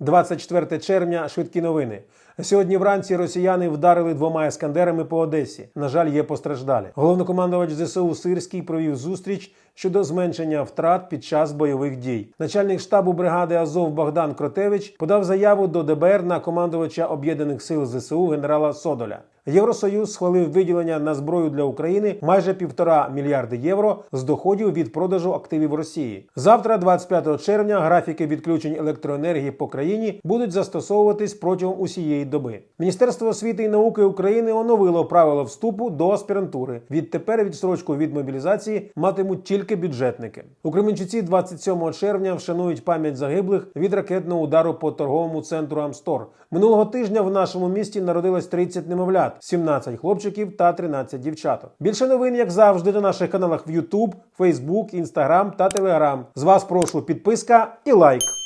24 червня. Швидкі новини. Сьогодні вранці росіяни вдарили двома ескандерами по Одесі. На жаль, є постраждалі. Головнокомандувач ЗСУ Сирський провів зустріч щодо зменшення втрат під час бойових дій. Начальник штабу бригади Азов Богдан Кротевич подав заяву до ДБР на командувача об'єднаних сил ЗСУ генерала Содоля. Євросоюз схвалив виділення на зброю для України майже півтора мільярди євро з доходів від продажу активів Росії. Завтра, 25 червня, графіки відключень електроенергії по країні будуть застосовуватись протягом усієї доби. Міністерство освіти і науки України оновило правила вступу до аспірантури. Відтепер відстрочку від мобілізації матимуть тільки бюджетники. У Кременчуці 27 червня вшанують пам'ять загиблих від ракетного удару по торговому центру Амстор. Минулого тижня в нашому місті народилось 30 немовлят, 17 хлопчиків та 13 дівчаток. Більше новин, як завжди, на наших каналах в YouTube, Facebook, Instagram та Telegram. З вас прошу підписка і лайк.